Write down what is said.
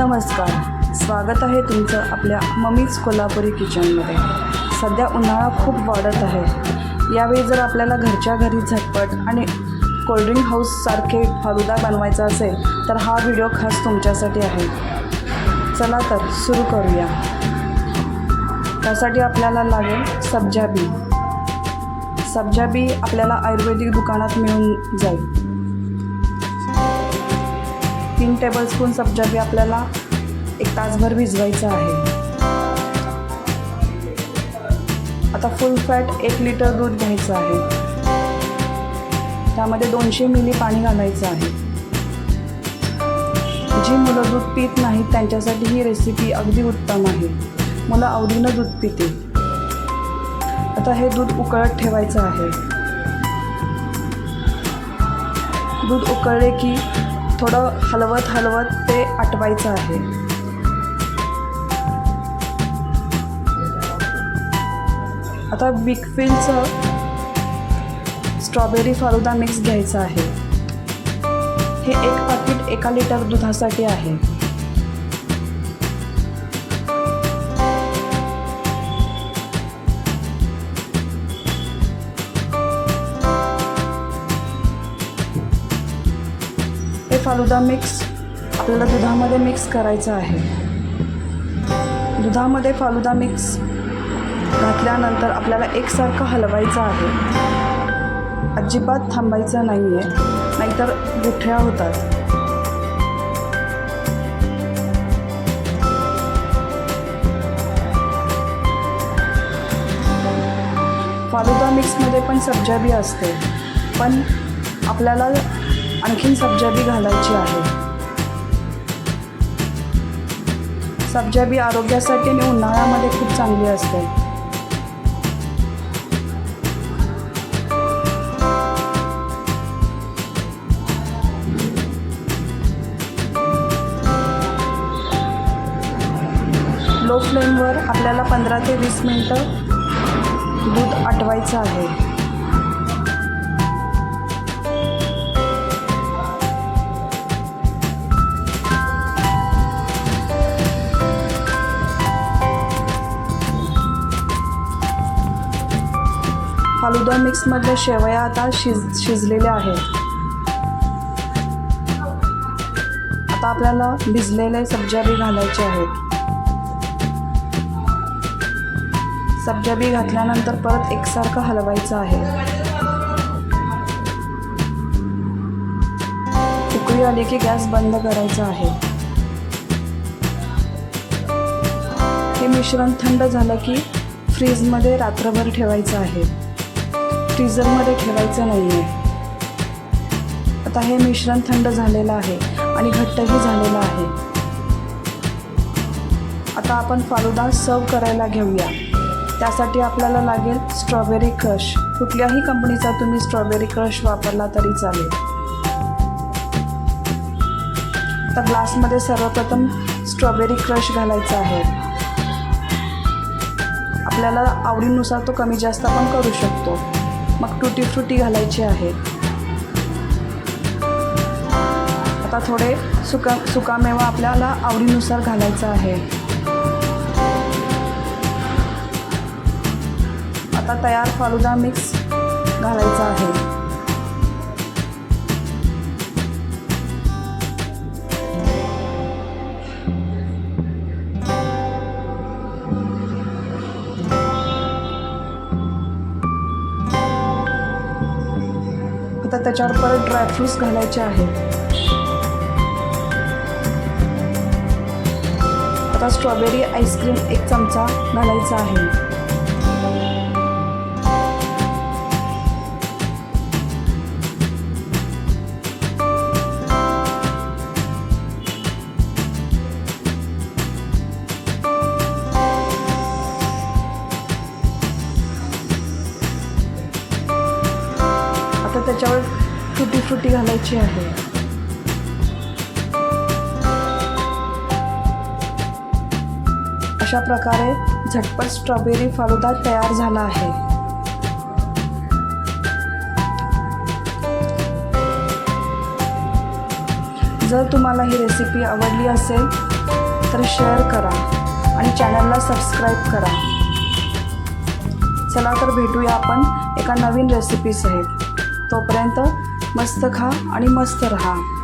नमस्कार. स्वागत आहे तुमचं आपल्या मम्मीज कोल्हापुरी किचनमध्ये. सध्या उन्हाळा खूप वाढत आहे. यावेळी जर आपल्याला घरच्या घरी झटपट आणि कोल्ड्रिंक हाऊससारखे फालुदा बनवायचा असेल तर हा व्हिडिओ खास तुमच्यासाठी आहे. चला तर सुरू करूया. त्यासाठी आपल्याला लागेल सब्जा बी. सब्जा बी आपल्याला आयुर्वेदिक दुकानात मिळून जाईल. तीन टेबलस्पून सब्जा बी आपल्याला एक तासभर भिजवायचं आहे. आता फुल फॅट एक लिटर दूध घ्यायचं आहे. त्यामध्ये दोनशे मिली पाणी घालायचं आहे. जी मुलं दूध पित नाहीत त्यांच्यासाठी ही रेसिपी अगदी उत्तम आहे. मुलं आवडीनं दूध पिते आता हे दूध उकळत ठेवायचं आहे. दूध उकळले की थोडं हलवत हलवत ते आटवायचं आहे. आता बिग फिलचं स्ट्रॉबेरी फालुदा मिक्स घ्यायचं आहे. हे एक पाकिट एका लिटर दुधासाठी आहे. फालुदा मिक्स आपल्याला दुधामध्ये मिक्स करायचं आहे. दुधामध्ये फालुदा मिक्स घातल्यानंतर आपल्याला एकसारखं हलवायचं आहे. अजिबात थांबायचं नाही आहे नाहीतर गुठळ्या होतात. फालुदा मिक्समध्ये पण सब्जा बी असते पण आपल्याला आणखीन सब्जाबी घालायची आहे. सब्जाबी आरोग्यासाठी आणि उन्हाळ्यामध्ये खूप चांगली असते. लो फ्लेमवर आपल्याला पंधरा ते वीस मिनटं दूध आटवायचं आहे. फालुदा मिक्समधल्या शेवया आता शिज शिजलेल्या आहेत. आता आपल्याला भिजलेले सब्जा बी घालायचे आहेत. सब्जा बी घातल्यानंतर परत एकसारखं हलवायचं आहे. उकळी आली की गॅस बंद करायचा आहे. हे मिश्रण थंड झालं की फ्रीजमध्ये रात्रभर ठेवायचं आहे. फ्रीझरमध्ये ठेवायचं नाही आहे आता हे मिश्रण थंड झालेलं आहे आणि घट्टही झालेलं आहे. आता आपण फालुदा सर्व करायला घेऊया. त्यासाठी आपल्याला लागेल स्ट्रॉबेरी क्रश. कुठल्याही कंपनीचा तुम्ही स्ट्रॉबेरी क्रश वापरला तरी चालेल. तर ग्लासमध्ये सर्वप्रथम स्ट्रॉबेरी क्रश घालायचा आहे. आपल्याला आवडीनुसार तो कमी जास्त आपण करू शकतो. मग टुटी फ्रुटी घालायची आहेत आता थोडे सुका सुकामेवा आपल्याला आवडीनुसार घालायचा आहे. आता तयार फालुदा मिक्स घालायचा आहे. आता त्याच्यावर परत ड्रायफ्रूट्स घालायचे आहेत आता स्ट्रॉबेरी आईस्क्रीम एक चमचा घालायचा आहे. आता त्याच्यावर फुटी फुटी घालायची आहे. अशा प्रकारे झटपट स्ट्रॉबेरी फालुदा तयार झाला आहे. जर तुम्हाला ही रेसिपी आवडली असेल तर शेअर करा आणि चॅनलला सबस्क्राईब करा. चला तर भेटूया आपण एका नवीन रेसिपीसहित तोपर्यंत मस्त खा आणि मस्त रहा.